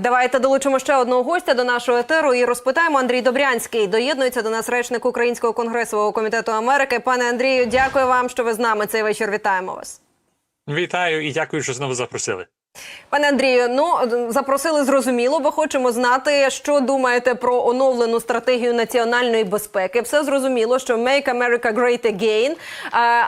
Давайте долучимо ще одного гостя до нашого етеру і розпитаємо. Андрій Добрянський доєднується до нас речник Українського конгресового комітету Америки. Пане Андрію, дякую вам, що ви з нами цей вечір. Вітаємо вас. Вітаю і дякую, що знову запросили. Пане Андрію, ну запросили зрозуміло, бо хочемо знати, що думаєте про оновлену стратегію національної безпеки. Все зрозуміло, що «Make America Great Again»,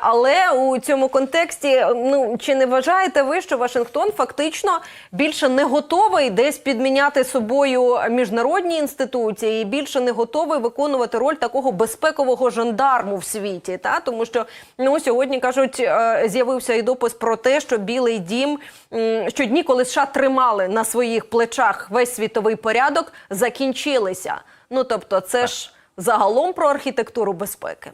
але у цьому контексті, ну чи не вважаєте ви, що Вашингтон фактично більше не готовий десь підміняти собою міжнародні інституції і більше не готовий виконувати роль такого безпекового жандарму в світі? Та тому що ну сьогодні кажуть, е, з'явився і допис про те, що Білий Дім що дні, коли США тримали на своїх плечах весь світовий порядок, закінчилися. Ну тобто, це ж загалом про архітектуру безпеки.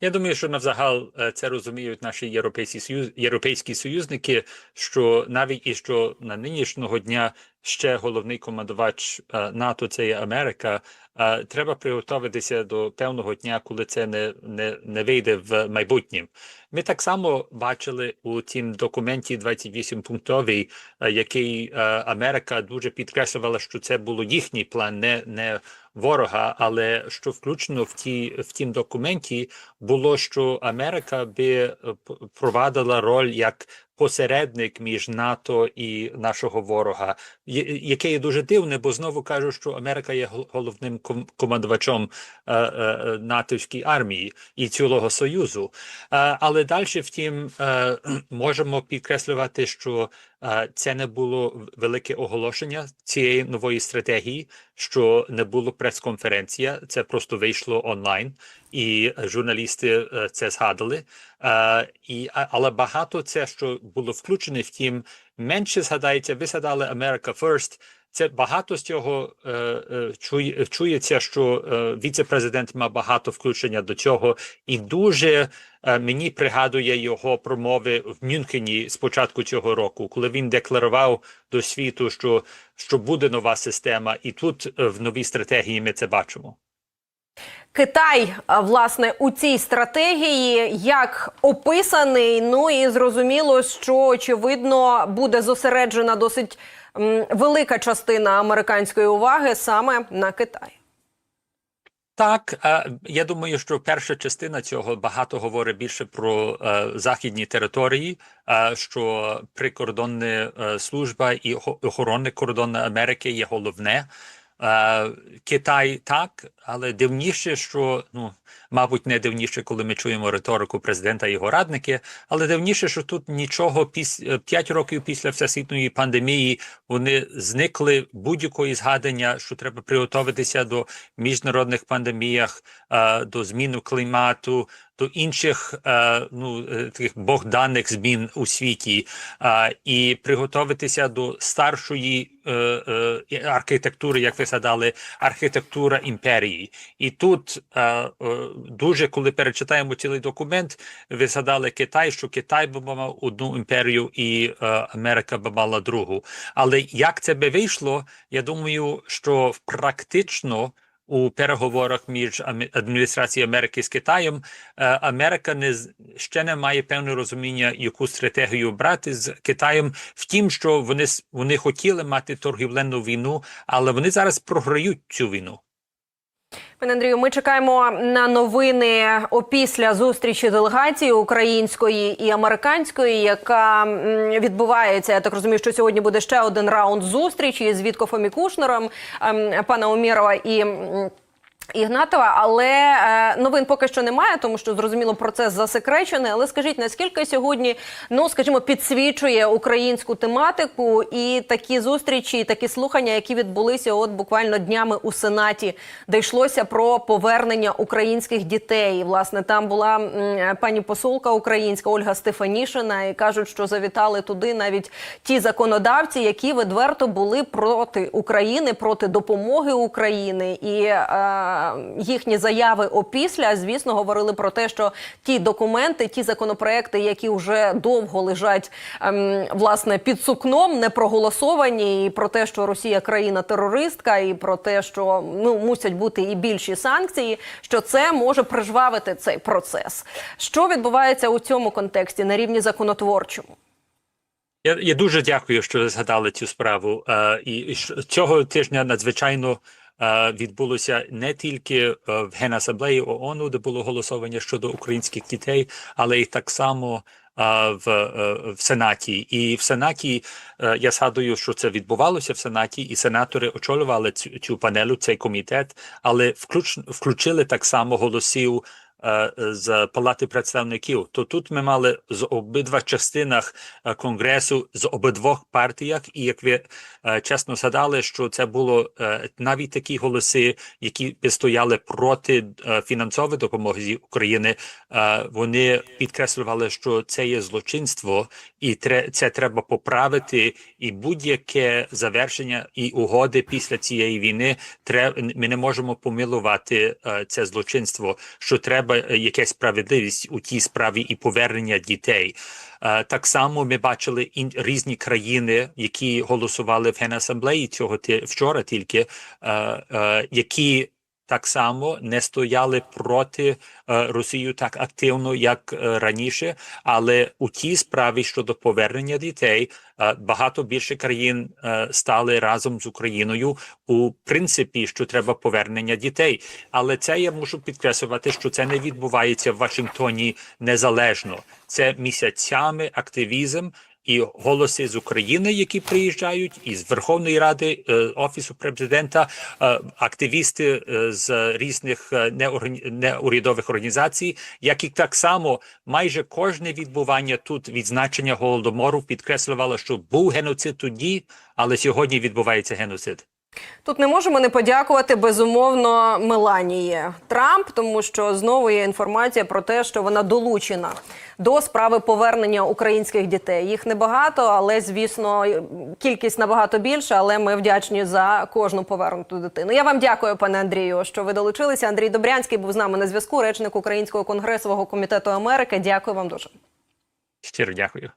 Я думаю, що навзагал е, це розуміють наші європейські союз, європейські союзники, що навіть і що на нинішнього дня ще головний командувач е, НАТО це є Америка. е, Треба приготуватися до певного дня, коли це не, не, не вийде в майбутнім. Ми так само бачили у тім документі 28 пунктовий, е, який Америка дуже підкреслювала, що це було їхній план, не, не ворога, але що включено в ті в тім документі було, що Америка би провадила роль як посередник між НАТО і нашого ворога, яке є дуже дивне, бо знову кажу, що Америка є головним ком- командувачом е, е, натовській армії і цілого союзу. Е, але далі, втім, можемо підкреслювати, що це не було велике оголошення цієї нової стратегії, що не було прес-конференція, це просто вийшло онлайн, і журналісти е, це згадали. І, але багато це, що було включене, втім, менше згадається, ви згадали America First, це багато з цього е, е, чує, чується, що е, віце-президент мав багато включення до цього, і дуже е, мені пригадує його промови в Мюнхені з початку цього року, коли він декларував до світу, що, що буде нова система, і тут е, в новій стратегії ми це бачимо. Китай, власне, у цій стратегії як описаний. Ну і зрозуміло, що очевидно буде зосереджена досить велика частина американської уваги саме на Китай. Так, е, я думаю, що перша частина цього багато говорить більше про е, західні території, е, що прикордонна е, служба і охо- охоронне кордони Америки є головне. Е, Китай так, але дивніше, що ну, мабуть, не дивніше, коли ми чуємо риторику президента і його радники, але дивніше, що тут нічого після 5 років після всесвітньої пандемії вони зникли будь-якої згадання, що треба приготуватися до міжнародних пандеміях, е, до зміни клімату, до інших е, ну е, таких богданних змін у світі, е, і приготуватися до старшої е, е, архітектури, як ви згадали, архітектура імперії. І тут е, е, дуже, коли перечитаємо цілий документ, ви згадали Китай, що Китай би мав одну імперію і е, Америка би мала другу. Але як це би вийшло, я думаю, що практично у переговорах між адміністрацією Америки з Китаєм е, Америка не ще не має певного розуміння, яку стратегію брати з Китаєм. Втім, що вони вони хотіли мати торгівленну війну, але вони зараз програють цю війну. Пане Андрію, ми чекаємо на новини опісля зустрічі делегації української і американської, яка відбувається. Я так розумію, що сьогодні буде ще один раунд зустрічі з Віткофом і Кушнером, ем, пана Умірова і. Ігнатова, але е, новин поки що немає, тому що зрозуміло процес засекречений. Але скажіть, наскільки сьогодні, ну скажімо, підсвічує українську тематику і такі зустрічі, і такі слухання, які відбулися от буквально днями у сенаті, де йшлося про повернення українських дітей. Власне, там була пані посолка українська Ольга Стефанішина, і кажуть, що завітали туди навіть ті законодавці, які відверто були проти України, проти допомоги України і. Е, їхні заяви опісля, звісно, говорили про те, що ті документи, ті законопроекти, які вже довго лежать ем, власне під сукном, не проголосовані, і про те, що Росія країна-терористка, і про те, що ну мусять бути і більші санкції, що це може прижвавити цей процес. Що відбувається у цьому контексті на рівні законотворчому? Я, я дуже дякую, що згадали цю справу. Е, і цього тижня надзвичайно відбулося не тільки е, в Генасамблеї ООН, де було голосування щодо українських дітей, але й так само е, в, е, в Сенаті. І в Сенаті е, я згадую, що це відбувалося в Сенаті, і сенатори очолювали цю, цю панелю, цей комітет, але включ, включили так само голосів. Е, З Палати представників, то тут ми мали з обидва частинах е, конгресу з обидвох партіях, і як ви е, чесно згадали, що це було навіть такі голоси, які стояли проти фінансової допомоги України. Вони підкреслювали, що це є злочинство, і це треба поправити. І будь-яке завершення і угоди після цієї війни тре- ми не можемо помилувати е, це злочинство, що треба е, якась справедливість у тій справі і повернення дітей. Е, Так само ми бачили ін, різні країни, які голосували в Генасамблеї цього ти, вчора тільки, які так само не стояли проти е, Росію так активно, як е, раніше, але у тій справі щодо повернення дітей е, багато більше країн стали разом з Україною у принципі, що треба повернення дітей. Але це я мушу підкреслювати, що це не відбувається в Вашингтоні незалежно. Це місяцями активізм. І голоси з України, які приїжджають, із Верховної Ради, е, офісу президента, е, активісти е, з різних неурядових організацій, як і так само майже кожне відбування тут відзначення голодомору підкреслювало, що був геноцид тоді, але сьогодні відбувається геноцид. Тут не можемо не подякувати безумовно Меланії Трамп, тому що знову є інформація про те, що вона долучена до справи повернення українських дітей. Їх небагато, але звісно, кількість набагато більша. Але ми вдячні за кожну повернуту дитину. Я вам дякую, пане Андрію, що ви долучилися. Андрій Добрянський був з нами на зв'язку. Речник Українського конгресового комітету Америки. Дякую вам дуже. Щиро дякую.